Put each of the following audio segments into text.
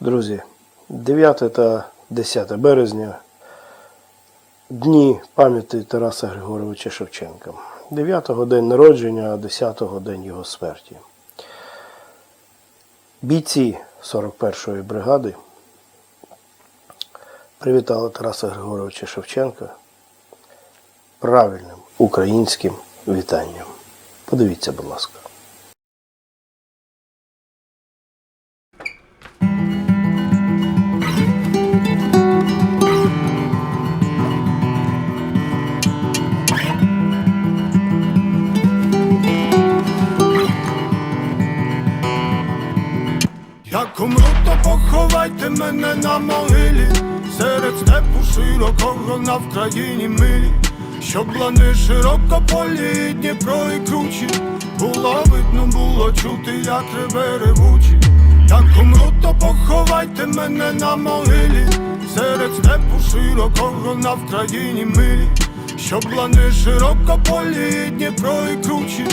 Друзі, 9 та 10 березня дні пам'яті Тараса Григоровича Шевченка. 9-го день народження, а 10-го день його смерті. Бійці 41-ї бригади привітали Тараса Григоровича Шевченка правильним українським вітанням. Подивіться, будь ласка. Поховайте мене на могилі. Серед степу широкого на Вкраїні милі. Щоб лани широко полі, Дніпро і кручі Було видно, було чути, як реве ревучі. Як умру, то поховайте мене на могилі. Серед степу широкого на Вкраїні милі. Щоб лани широко полі, Дніпро і кручі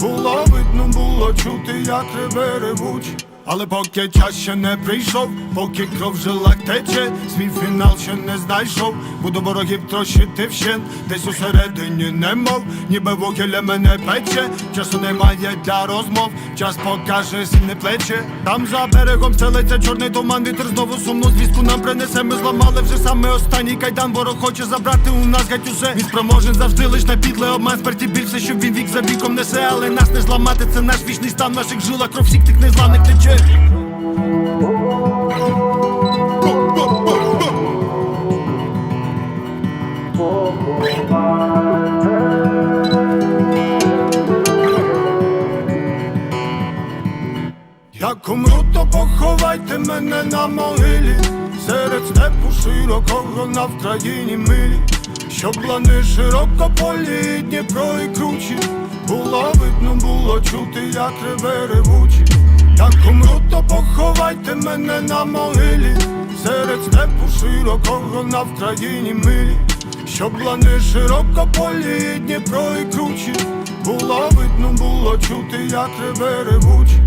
Було видно, було чути, як реве ревучі але поки час ще не прийшов, поки кров в жилах тече, свій фінал ще не знайшов, буду ворогів трощити вщен, десь усередині немов, ніби вугілля мене пече, часу немає для розмов, час покаже сильне плече. Там за берегом стелиться чорний туман, вітер знову сумну звістку нам принесе. Ми зламали вже саме останній кайдан, ворог хоче забрати у нас геть усе. Він спроможен завжди лиш на підле обман смерті більше, щоб він вік за віком несе, але нас не зламати, це наш вічний стан, наших жилах кров всіх тих незламних тече. Поховайте мене на могилі. Серед степу широкого на Вкраїні милі. Щоб лани широко полі, Дніпро і кручі Було видно, було чути, як реве ревучі. Як умру, то поховайте мене на могилі. Серед степу широкого на Вкраїні милі. Щоб лани широко полі, Дніпро і кручі Було видно, було чути, як реве ревучі